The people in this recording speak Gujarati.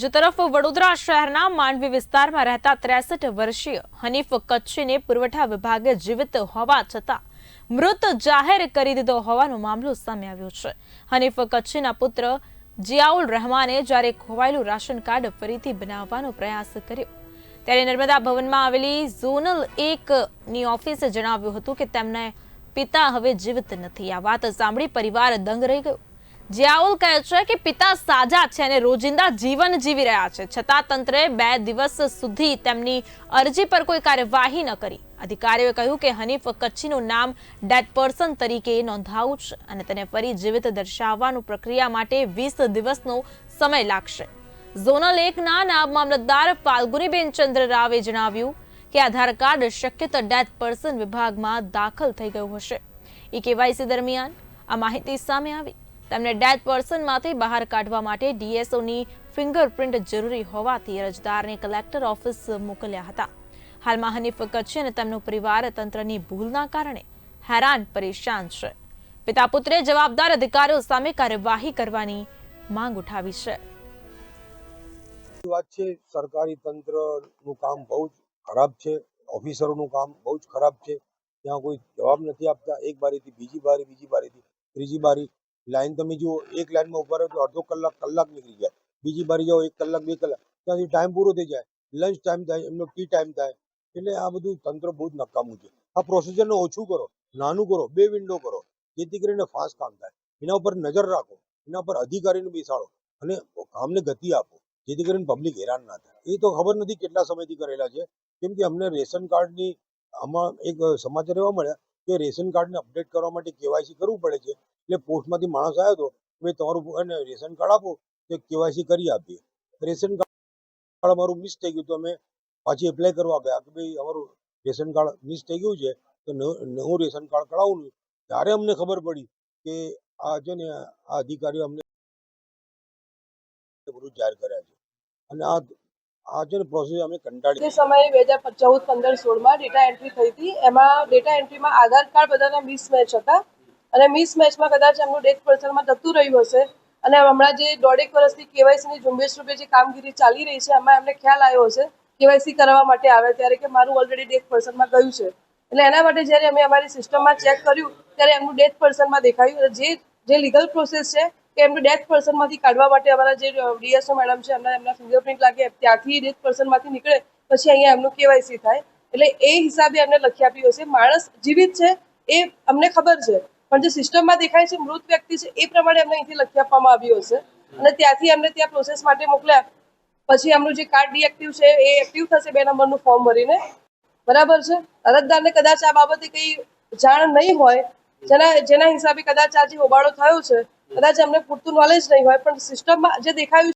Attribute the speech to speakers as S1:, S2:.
S1: બીજી તરફ વડોદરા શહેરના માંડવી વિસ્તારમાં રહેતા ત્રેસઠ વર્ષીય હનીફ કચ્છીને પુરવઠા વિભાગે જીવિત હોવા છતાં મૃત જાહેર કરી દીધો હોવાનો મામલો સામે આવ્યો છે. હનીફ કચ્છીના પુત્ર જિયાઉલ રહેમાને જ્યારે ખોવાયેલું રાશન કાર્ડ ફરીથી બનાવવાનો પ્રયાસ કર્યો, ત્યારે નર્મદા ભવનમાં આવેલી ઝોનલ એક ની ઓફિસે જણાવ્યું હતું કે તેમના પિતા હવે જીવિત નથી. આ વાત સાંભળી પરિવાર દંગ રહી ગયો. જિયાઉલ કહે છે કે પિતા સાજા છે અને રોજિંદા જીવન જીવી રહ્યા છે. છતાં તંત્રે બે દિવસ સુધી તેમની અરજી પર કોઈ કાર્યવાહી ન કરી. અધિકારીઓએ કહ્યું કે હનીફ કચ્છીનું નામ ડેડ પર્સન તરીકે નોંધાવું છે અને તેને ફરી જીવિત દર્શાવવાનું પ્રક્રિયા માટે વીસ દિવસનો સમય લાગશે. ઝોનલ એકના નાયબ મામલતદાર ફાલ્ગુનીબેન ચંદ્ર રાવે જણાવ્યું કે આધાર કાર્ડ શક્યતા ડેથ પર્સન વિભાગમાં દાખલ થઈ ગયું હશે. ઈ કેવાયસી દરમિયાન આ માહિતી સામે આવી. તેમને ડેડ પર્સનમાંથી બહાર કાઢવા માટે ડીએસઓની ફિંગરપ્રિન્ટ જરૂરી હોવાથી અરજદારને કલેક્ટર ઓફિસ મોકલ્યા હતા. હાલમાં હનીફ કચ્છી અને તેમનો પરિવાર તંત્રની ભૂલના કારણે હેરાન પરેશાન છે. પિતા પુત્રે જવાબદાર અધિકારીઓ સામે કાર્યવાહી કરવાની માંગ ઉઠાવી છે.
S2: વાત છે, સરકારી તંત્રનું કામ બહુ જ ખરાબ છે, ઓફિસરોનું કામ બહુ જ ખરાબ છે. ત્યાં કોઈ જવાબ નથી આપતા. એક બારીથી બીજી બારી, બીજી બારીથી ત્રીજી બારી. લાઈન તમે જુઓ, એક લાઈનમાં ઊભા રહો તો અડધો કલાક કલાક નીકળી જાય. બીજી બારી જાઓ, એક કલાક, બે કલાક. ત્યાંથી ટાઈમ પૂરો થઈ જાય. લંચ ટાઈમ થાય, એમનો ટી ટાઈમ થાય. એટલે આ બધું તંત્ર બહુ જ નકામું છે. આ પ્રોસિજરને ઓછું કરો, નાનું કરો, બે વિન્ડો કરો. જેથી કરીને ફાસ્ટ કામ થાય. એના ઉપર નજર રાખો. એના ઉપર અધિકારીને બેસાડો. અને કામને ગતિ આપો. જેથી કરીને પબ્લિક હેરાન ના થાય. એ તો ખબર નથી કેટલા સમયથી કરેલા છે. કેમ કે અમને રેશન કાર્ડની આમાં એક સમાચાર એવા મળ્યા કે રેશન કાર્ડને અપડેટ કરવા માટે કેવાયસી કરવું પડે છે? એટલે પોસ્ટમાંથી માણસ આવ્યો હતો ભાઈ, તમારું રેશન કાર્ડ આપો, તો કેવાયસી કરી આપીએ. રેશન કાર્ડ અમારું મિસ થઈ ગયું તો અમે પાછી એપ્લાય કરવા ગયા કે, ભાઈ, અમારું રેશન કાર્ડ મિસ થઈ ગયું છે, તો નવું રેશન કાર્ડ કઢાવવું ત્યારે અમને ખબર પડી કે આ છે ને, આ અધિકારીઓ અમને જાહેર કર્યા છે. અને આ આ છે પ્રોસેસ અમે કંટાળી
S3: તે સમયે બે હજાર ચૌદ પંદર સોળમાં ડેટા એન્ટ્રી થઈ હતી. એમાં ડેટા એન્ટ્રીમાં આધાર કાર્ડ બધાના મિસમેચ હતા. અને મિસમેચમાં કદાચ એમનું ડેથ પર્સનમાં થતું રહ્યું હશે. અને હમણાં જે દોઢેક વર્ષથી કેવાયસીની ઝુંબેશ રૂપે જે કામગીરી ચાલી રહી છે એમાં એમને ખ્યાલ આવ્યો હશે કેવાયસી કરાવવા માટે આવે ત્યારે કે મારું ઓલરેડી ડેથ પર્સનમાં ગયું છે. એટલે એના માટે જ્યારે અમે અમારી સિસ્ટમમાં ચેક કર્યું ત્યારે એમનું ડેથ પર્સનમાં દેખાયું. જે જે લીગલ પ્રોસેસ છે કે એમનું ડેથ પર્સનમાંથી કાઢવા માટે અમારા જે ડીએસઓ મેડમ છે, એમના એમના ફિંગરપ્રિન્ટ લાગે, ત્યાંથી ડેથ પર્સનમાંથી નીકળે, પછી અહીંયા એમનું કેવાયસી થાય. એટલે એ હિસાબે એમને લખી આપ્યું હશે. માણસ જીવિત છે, એ અમને ખબર છે. પણ જે સિસ્ટમમાં દેખાય છે, મૃત વ્યક્તિ છે, એ પ્રમાણે એમને અહીંથી લખી આપવામાં આવ્યું હશે. અને ત્યાંથી એમને ત્યાં પ્રોસેસ માટે મોકલ્યા. પછી એમનું જે કાર્ડ ડીએક્ટિવ છે, એ એક્ટિવ થશે બે નંબરનું ફોર્મ ભરીને. બરાબર છે? અરજદારને કદાચ આ બાબતે કંઈ જાણ નહીં હોય જેના જેના હિસાબે કદાચ આજે હોબાળો થયો છે, કદાચ એમને પૂરતું નોલેજ નહીં હોય, પણ સિસ્ટમમાં જે દેખાયું